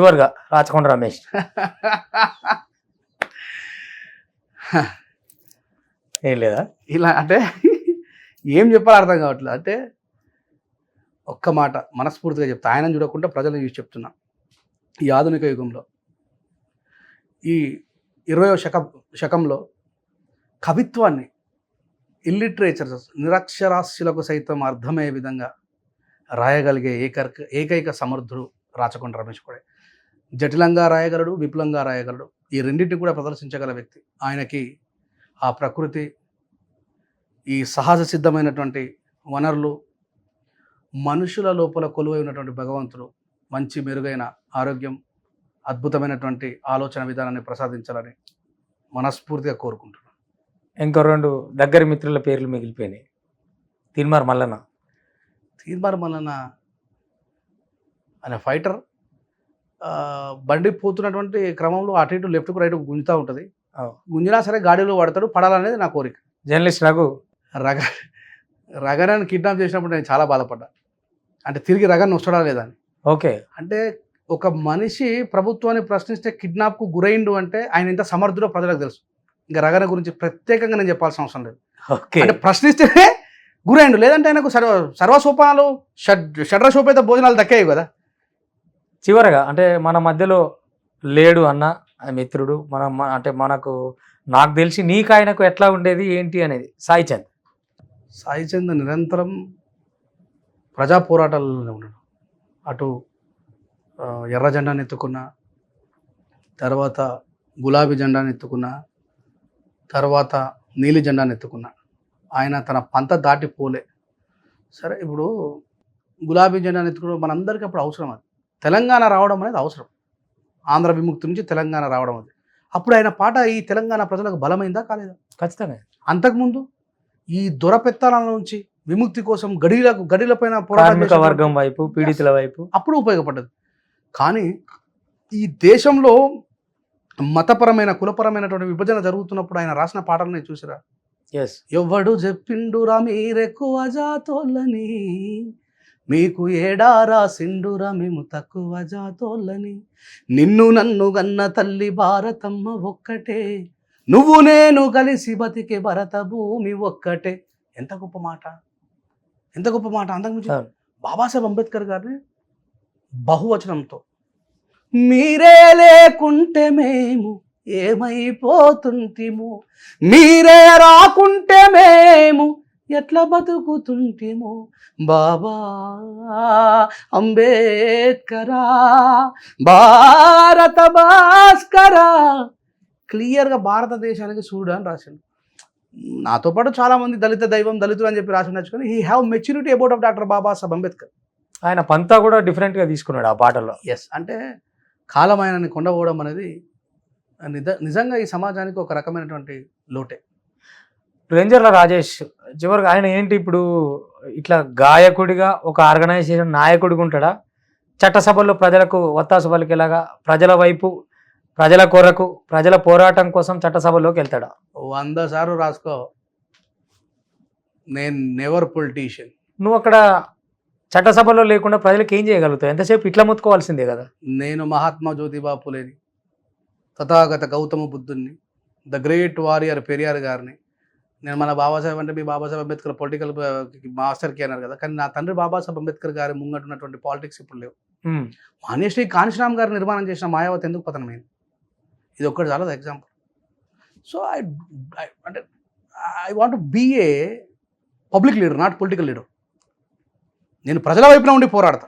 చివరిగా రాచకొండ రమేష్. ఏం లేదా? ఇలా అంటే ఏం చెప్పాలో అర్థం కావట్లేదు. అంటే ఒక్క మాట మనస్ఫూర్తిగా చెప్తా. ఆయనను చూడకుండా ప్రజలను చూసి చెప్తున్నా. ఈ ఆధునిక యుగంలో. ఈ ఇరవయో శక శకంలో కవిత్వాన్ని ఇల్లిటరేచర్ నిరక్షరాస్యులకు సైతం అర్థమయ్యే విధంగా రాయగలిగే ఏకైక ఏకైక సమర్థుడు రాచకొండ రమేష్ కూడా. జటిలంగా రాయగలడు విపులంగా రాయగలడు. ఈ రెండింటిని కూడా ప్రదర్శించగల వ్యక్తి ఆయనకి ఆ ప్రకృతి ఈ సహజ సిద్ధమైనటువంటి వనరులు మనుషుల లోపల కొలువై ఉన్నటువంటి భగవంతుడు మంచి మెరుగైన ఆరోగ్యం అద్భుతమైనటువంటి ఆలోచన విధానాన్ని ప్రసాదించాలని మనస్ఫూర్తిగా కోరుకుంటున్నాను. ఇంకో రెండు దగ్గర మిత్రుల పేర్లు మిగిలిపోయినాయి. తిన్మార్ మల్లన్న. తీర్మార్ మల్లన్న అనే ఫైటర్. బండి పోతున్నటువంటి క్రమంలో అటు ఇటు లెఫ్ట్కు రైట్ గుంజుతూ ఉంటుంది. గుంజినా సరే గాడిలో పడతాడు పడాలనేది నా కోరిక. జర్నలిస్ట్ రఘు. రగ రగనాన్ని కిడ్నాప్ చేసినప్పుడు నేను చాలా బాధపడ్డా. అంటే తిరిగి రగన్ వస్తాడా లేదని ఓకే. అంటే ఒక మనిషి ప్రభుత్వాన్ని ప్రశ్నిస్తే కిడ్నాప్కు గురైండు అంటే ఆయన ఎంత సమర్థుడో ప్రజలకు తెలుసు. ఇంకా రగన గురించి ప్రత్యేకంగా నేను చెప్పాల్సిన అవసరం లేదు. ఓకే. అంటే ప్రశ్నిస్తేనే గురైండు. లేదంటే ఆయనకు సర్వ సర్వసోపానాలు షడ్ షడ్రసోపేత భోజనాలు దక్కాయి కదా. చివరగా అంటే మన మధ్యలో లేడు అన్న ఆ మిత్రుడు మన అంటే మనకు నాకు తెలిసి నీకు ఆయనకు ఎట్లా ఉండేది ఏంటి అనేది సాయి చంద్. సాయి చంద్ నిరంతరం ప్రజా పోరాటాలలో ఉన్నాడు. అటు ఎర్ర జెండాని ఎత్తుకున్న తర్వాత గులాబీ జెండాని ఎత్తుకున్న తర్వాత నీలి జెండాను ఎత్తుకున్న ఆయన తన పంత దాటిపోలే. సరే ఇప్పుడు గులాబీ జెండాను ఎత్తుకోవడం మనందరికీ అప్పుడు అవసరం అది. తెలంగాణ రావడం అనేది అవసరం. ఆంధ్ర విముక్తి నుంచి తెలంగాణ రావడం అది. అప్పుడు ఆయన పాట ఈ తెలంగాణ ప్రజలకు బలమైందా కాలేదా? ఖచ్చితంగా. అంతకుముందు ఈ దొరపెత్తాల నుంచి విముక్తి కోసం గడిలకు గడిలపైన పోరాటం వర్గం వైపు పీడితుల వైపు. అప్పుడు ఉపయోగపడ్డది. కానీ ఈ దేశంలో మతపరమైన కులపరమైనటువంటి విభజన జరుగుతున్నప్పుడు ఆయన రాసిన పాటలు నేను చూసిరా? ఎస్ ఎవ్వడు చెప్పిండురా మీరెక్కువ జాతోళ్ళని? మీకు ఏడారా సిండురా మేము తక్కువ జాతోళ్ళని. నిన్ను నన్ను గన్న తల్లి భారతమ్మ ఒక్కటే. నువ్వు నేను కలిసి బతికే భరత భూమి ఒక్కటే. ఎంత గొప్ప మాట. ఎంత గొప్ప మాట. అంతకుమించి. బాబాసాహెబ్ అంబేద్కర్ గారిని బహువచనంతో మీరే లేకుంటే మేము ఏమైపోతుంటిము. మీరే రాకుంటే మేము ఎట్లా బతుకుతుంటిము? బాబా అంబేద్కరా భారత భాస్కరా. క్లియర్గా భారతదేశానికి చూడు అని రాసిండు. నాతో పాటు చాలా మంది దళిత దైవం దళితులు అని చెప్పి రాసి నచ్చుకొని he have maturity about of doctor Babasaheb Ambedkar ఆయన పంతా కూడా డిఫరెంట్గా తీసుకున్నాడు ఆ పాటలో ఎస్ అంటే కాలం ఆయనని కొండపోవడం అనేది నిజ నిజంగా ఈ సమాజానికి ఒక రకమైనటువంటి లోటే. రేంజర్ల రాజేష్ చివరికి ఆయన ఏంటి ఇప్పుడు ఇట్లా గాయకుడిగా ఒక ఆర్గనైజేషన్ నాయకుడిగా ఉంటాడా? చట్టసభల్లో ప్రజలకు ఒత్తాసు పలికేలాగా ప్రజల వైపు ప్రజల కొరకు ప్రజల పోరాటం కోసం చట్టసభలోకి వెళ్తాడా? వంద సార్లు రాసుకో. నేను నెవర్ పొలిటీషియన్ నువ్వు అక్కడ చట్టసభలో లేకుండా ప్రజలకు ఏం చేయగలుగుతావు? ఎంతసేపు ఇట్లా ముత్తుకోవాల్సిందే కదా? నేను మహాత్మా జ్యోతిబా పులేని తథాగత గౌతమ బుద్ధుణ్ణి ద గ్రేట్ వారియర్ పెరియార్ గారిని నేను మన బాబాసాహెబ్ అంటే మీ బాబాసాహెబ్ అంబేద్కర్ పొలిటికల్ మాస్టర్కి అన్నారు కదా. కానీ నా తండ్రి బాబాసాహెబ్ అంబేద్కర్ గారి ముంగట ఉన్నటువంటి పాలిటిక్స్ ఇప్పుడు లేవు. మాన్యశ్రీ కాంశీరామ్ గారు నిర్మాణం చేసిన మాయావతి ఎందుకు పతనమైంది ఇది ఒక్కటి చాలా ఎగ్జాంపుల్ సో ఐ అంటే I want be a public leader not political leader నేను ప్రజల వైపున ఉండి పోరాడతా.